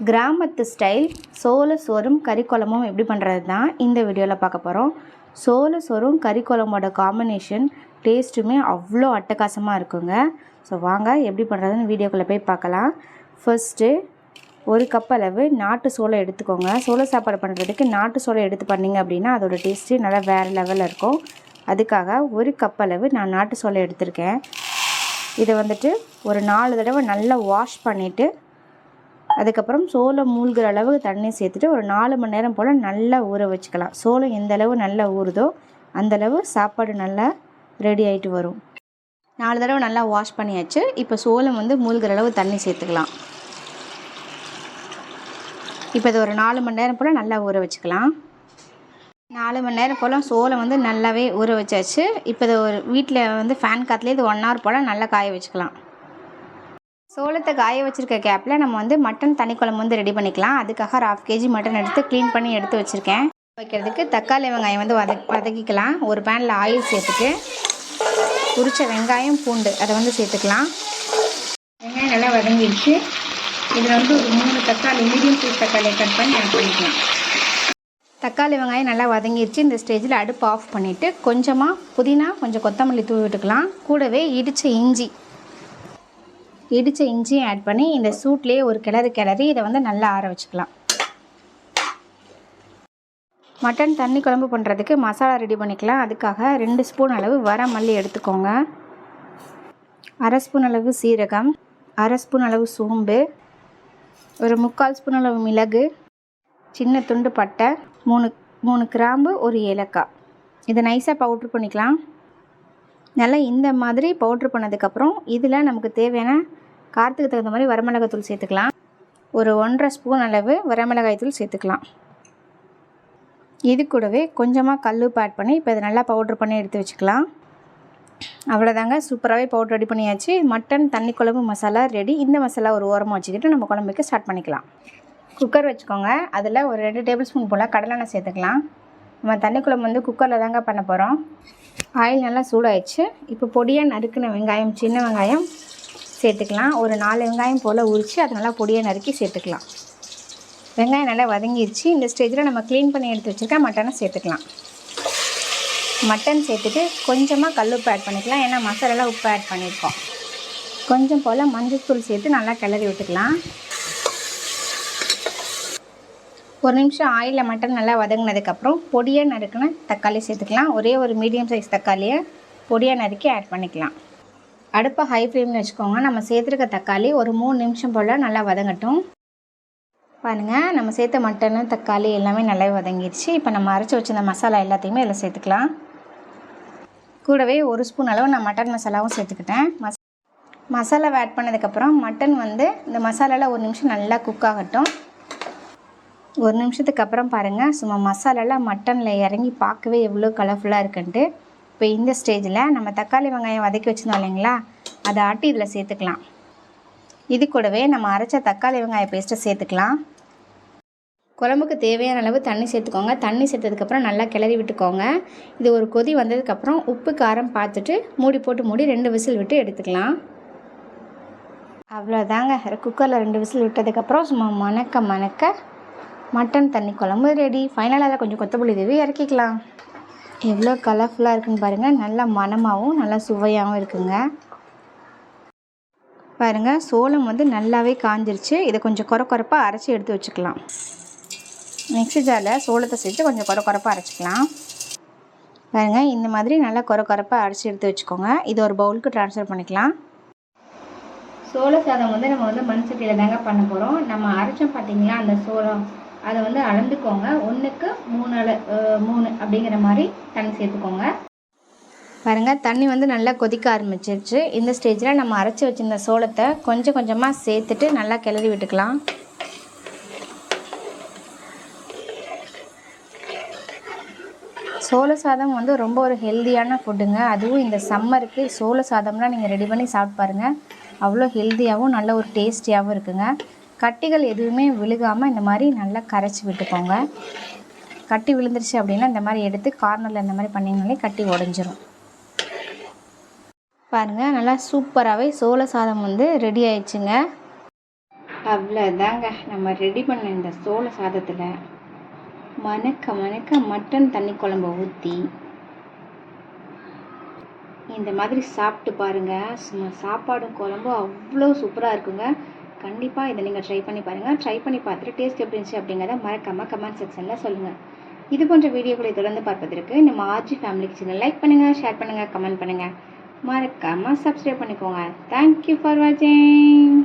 கிராமத்து ஸ்டைல் சோள சோறும் கறிக்குழம்பும் எப்படி பண்ணுறது தான் இந்த வீடியோவில் பார்க்க போகிறோம் சோள சோறும் கறிக்குழம்போட காம்பினேஷன் டேஸ்ட்டுமே அவ்வளோ அட்டகாசமாக இருக்குங்க. ஸோ வாங்க எப்படி பண்ணுறதுன்னு வீடியோக்குள்ளே போய் பார்க்கலாம். ஃபர்ஸ்ட்டு ஒரு கப் அளவு நாட்டு சோளம் எடுத்துக்கோங்க. சோள சாப்பாடு பண்ணுறதுக்கு நாட்டு சோளம் எடுத்து பண்ணிங்க அப்படின்னா அதோட டேஸ்ட்டு நல்லா வேறு லெவலில் இருக்கும். அதுக்காக ஒரு கப் அளவு நான் நாட்டு சோளம் எடுத்திருக்கேன். இதை வந்துட்டு ஒரு நாலு தடவை நல்லா வாஷ் பண்ணிவிட்டு அதுக்கப்புறம் சோளம் மூழ்கிற அளவு தண்ணி சேர்த்துட்டு ஒரு நாலு மணி நேரம் போல் நல்லா ஊற வச்சுக்கலாம். சோளம் எந்த அளவு நல்லா ஊறுதோ அந்தளவு சாப்பாடு நல்லா ரெடி ஆகிட்டு வரும். நாலு தடவை நல்லா வாஷ் பண்ணியாச்சு. இப்போ சோளம் வந்து மூழ்கிற அளவு தண்ணி சேர்த்துக்கலாம். இப்போ இது ஒரு நாலு மணி நேரம் போல் நல்லா ஊற வச்சுக்கலாம். நாலு மணி நேரம் போல் சோளம் வந்து நல்லாவே ஊற வச்சாச்சு. இப்போ இது ஒரு வீட்டில் வந்து ஃபேன் காற்றுலேயே இது ஒன் ஹவர் போல் நல்லா காய வச்சுக்கலாம். சோளத்தை காய வச்சுருக்க கேப்பில் நம்ம வந்து மட்டன் தனி குழம்பு வந்து ரெடி பண்ணிக்கலாம். அதுக்காக ஒரு ஆஃப் கேஜி மட்டன் எடுத்து க்ளீன் பண்ணி எடுத்து வச்சுருக்கேன். வைக்கிறதுக்கு தக்காளி வெங்காயம் வந்து வதக் வதக்கிக்கலாம். ஒரு பேனில் ஆயில் சேர்த்துட்டு உரிச்ச வெங்காயம் பூண்டு அதை வந்து சேர்த்துக்கலாம். வெங்காயம் நல்லா வதங்கிடுச்சு. இதில் வந்து ஒரு மூணு தக்காளி மீடியம் சைஸ் தக்காளியை கட் பண்ணி ஆட் பண்ணிக்கலாம். தக்காளி வெங்காயம் நல்லா வதங்கிடுச்சு. இந்த ஸ்டேஜில் அடுப்பு ஆஃப் பண்ணிவிட்டு கொஞ்சமாக புதினா கொஞ்சம் கொத்தமல்லி தூவி விட்டுக்கலாம். கூடவே இடித்த இஞ்சி. இடித்த இஞ்சியும் ஆட் பண்ணி இந்த சூட்லேயே ஒரு கிளறு கிளறி இதை வந்து நல்லா ஆற வச்சுக்கலாம். மட்டன் தண்ணி குழம்பு பண்ணுறதுக்கு மசாலா ரெடி பண்ணிக்கலாம். அதுக்காக ரெண்டு ஸ்பூன் அளவு வர மல்லி எடுத்துக்கோங்க. அரை ஸ்பூன் அளவு சீரகம் அரை ஸ்பூன் அளவு சோம்பு ஒரு முக்கால் ஸ்பூன் அளவு மிளகு சின்ன துண்டு பட்டை மூணு மூணு கிராம்பு ஒரு ஏலக்காய். இதை நைஸாக பவுட்ரு பண்ணிக்கலாம். நல்லா இந்த மாதிரி பவுட்ரு பண்ணதுக்கப்புறம் இதில் நமக்கு தேவையான காரத்துக்கு தகுந்த மாதிரி வரமிளகாய் சேர்த்துக்கலாம். ஒரு ஒன்றரை ஸ்பூன் அளவு வரமிளகாய் தூள் சேர்த்துக்கலாம். இது கூடவே கொஞ்சமாக கல் ஆட் பண்ணி இப்போ இதை நல்லா பவுட்ரு பண்ணி எடுத்து வச்சுக்கலாம். அவ்வளோதாங்க சூப்பராகவே பவுட்ரு ரெடி பண்ணியாச்சு. மட்டன் தண்ணி குழம்பு மசாலா ரெடி இந்த மசாலா ஒரு ஓரமாக வச்சுக்கிட்டு நம்ம குழம்புக்கு ஸ்டார்ட் பண்ணிக்கலாம். குக்கர் வச்சுக்கோங்க. அதில் ஒரு ரெண்டு டேபிள் ஸ்பூன் போல் கடலெண்ணெய் சேர்த்துக்கலாம். நம்ம தண்ணி குழம்பு வந்து குக்கரில் தாங்க பண்ண போகிறோம் ஆயில் நல்லா சூடாயிடுச்சு. இப்போ பொடியாக நறுக்கின வெங்காயம் சின்ன வெங்காயம் சேர்த்துக்கலாம். ஒரு நாலு வெங்காயம் போல் உரித்து அதை நல்லா பொடியாக நறுக்கி சேர்த்துக்கலாம். வெங்காயம் நல்லா வதங்கிடுச்சு. இந்த ஸ்டேஜில் நம்ம க்ளீன் பண்ணி எடுத்து வச்சுருக்க மட்டனை சேர்த்துக்கலாம். மட்டன் சேர்த்துட்டு கொஞ்சமாக கல் உப்பு ஆட் பண்ணிக்கலாம். ஏன்னா மசாலாலாம் உப்பு ஆட் பண்ணியிருக்கோம் கொஞ்சம் போல் மஞ்சள்தூள் சேர்த்து நல்லா கிளறி விட்டுக்கலாம். ஒரு நிமிஷம் ஆயிலில் மட்டன் நல்லா வதங்கினதுக்கப்புறம் பொடியாக நறுக்கின தக்காளி சேர்த்துக்கலாம். ஒரே ஒரு மீடியம் சைஸ் தக்காளியை பொடியாக நறுக்கி ஆட் பண்ணிக்கலாம். அடுப்பை ஹை ஃப்ளேமில் வச்சுக்கோங்க. நம்ம சேர்த்துருக்க தக்காளி ஒரு மூணு நிமிஷம் போல் நல்லா வதங்கட்டும். பாருங்கள் நம்ம சேர்த்த மட்டன் தக்காளி எல்லாமே நல்லா வதங்கிடுச்சு இப்போ நம்ம அரைச்சி வச்சிருந்த மசாலா எல்லாத்தையுமே இதில் சேர்த்துக்கலாம். கூடவே ஒரு ஸ்பூன் அளவு நான் மட்டன் மசாலாவும் சேர்த்துக்கிட்டேன். மஸ் மசாலாவை ஆட் பண்ணதுக்கப்புறம் மட்டன் வந்து இந்த மசாலாவில் ஒரு நிமிஷம் நல்லா குக் ஆகட்டும். ஒரு நிமிஷத்துக்கு அப்புறம் பாருங்கள் சும்மா மசாலாலாம் மட்டனில் இறங்கி பார்க்கவே எவ்வளோ கலர்ஃபுல்லாக இருக்குன்ட்டு. இப்போ இந்த ஸ்டேஜில் நம்ம தக்காளி வெங்காயம் வதக்கி வச்சுருந்தோம் இல்லைங்களா? அதை ஆட்டி இதில் சேர்த்துக்கலாம். இது கூடவே நம்ம அரைச்ச தக்காளி வெங்காய பேஸ்ட்டை சேர்த்துக்கலாம். குழம்புக்கு தேவையான அளவு தண்ணி சேர்த்துக்கோங்க. தண்ணி சேர்த்ததுக்கப்புறம் நல்லா கிளறி விட்டுக்கோங்க. இது ஒரு கொதி வந்ததுக்கப்புறம் உப்பு காரம் பார்த்துட்டு மூடி போட்டு மூடி ரெண்டு விசில் விட்டு எடுத்துக்கலாம். அவ்வளோதாங்க குக்கரில் ரெண்டு விசில் விட்டதுக்கப்புறம் சும்மா மணக்க மணக்க மட்டன் தண்ணி குழம்பு ரெடி ஃபைனலாக கொஞ்சம் கொத்தமல்லி தூவி இறக்கிக்கலாம். எவ்வளோ கலர்ஃபுல்லாக இருக்குன்னு பாருங்கள் நல்லா மணமாகவும் நல்லா சுவையாகவும் இருக்குங்க. பாருங்கள் சோளம் வந்து நல்லாவே காஞ்சிருச்சு. இதை கொஞ்சம் குறை குறைப்பாக அரைச்சி எடுத்து வச்சுக்கலாம். மிக்ஸி ஜாரில் சோளத்தை சேர்த்து கொஞ்சம் குறை குறைப்பாக அரைச்சிக்கலாம். பாருங்கள் இந்த மாதிரி நல்லா குறை குறைப்பாக அரைச்சி எடுத்து வச்சுக்கோங்க. இது ஒரு பவுலுக்கு ட்ரான்ஸ்ஃபர் பண்ணிக்கலாம். சோள சாதம் வந்து நம்ம வந்து மண் சட்டியில் தாங்க பண்ண போகிறோம் நம்ம அரைச்சோம் பார்த்தீங்களா அந்த சோளம். அதை வந்து அளந்துக்கோங்க. ஒன்றுக்கு மூணு அள மூணு அப்படிங்கிற மாதிரி தண்ணி சேர்த்துக்கோங்க. பாருங்கள் தண்ணி வந்து நல்லா கொதிக்க ஆரம்பிச்சிருச்சு. இந்த ஸ்டேஜில் நம்ம அரைச்சி வச்சிருந்த சோளத்தை கொஞ்சம் கொஞ்சமாக சேர்த்துட்டு நல்லா கிளறி விட்டுக்கலாம். சோள சாதம் வந்து ரொம்ப ஒரு ஹெல்த்தியான ஃபுட்டுங்க. அதுவும் இந்த சம்மருக்கு சோள சாதம்லாம் நீங்கள் ரெடி பண்ணி சாப்பிட்டு பாருங்கள் அவ்வளோ ஹெல்த்தியாகவும் நல்ல ஒரு டேஸ்டியாகவும் இருக்குங்க. கட்டிகள் எதுவுமே விழுகாமல் இந்த மாதிரி நல்லா கரைச்சி விட்டுக்கோங்க. கட்டி விழுந்துருச்சு அப்படின்னா இந்த மாதிரி எடுத்து கார்னரில் இந்த மாதிரி பண்ணிங்கனாலே கட்டி உடஞ்சிரும். பாருங்கள் நல்லா சூப்பராகவே சோள சாதம் வந்து ரெடி ஆயிடுச்சுங்க. அவ்வளோதாங்க நம்ம ரெடி பண்ண இந்த சோள சாதத்தில் மணக்க மணக்க மட்டன் தண்ணி குழம்ப ஊற்றி இந்த மாதிரி சாப்பிட்டு பாருங்க. சும்மா சாப்பாடும் குழம்பும் அவ்வளோ சூப்பராக இருக்குங்க. கண்டிப்பாக இதை நீங்கள் ட்ரை பண்ணி பாருங்கள் ட்ரை பண்ணி பார்த்துட்டு டேஸ்ட் எப்படி இருந்துச்சு அப்படிங்கிறத மறக்காமல் கமெண்ட் செக்ஷனில் சொல்லுங்கள் இது போன்ற வீடியோக்களை தொடர்ந்து பார்ப்பதற்கு நம்ம ஆர்ஜி ஃபேமிலி கிச்சனை லைக் பண்ணுங்கள் ஷேர் பண்ணுங்கள் கமெண்ட் பண்ணுங்கள் மறக்காமல் சப்ஸ்கிரைப் பண்ணிக்கோங்க. தேங்க்யூ ஃபார் வாட்சிங்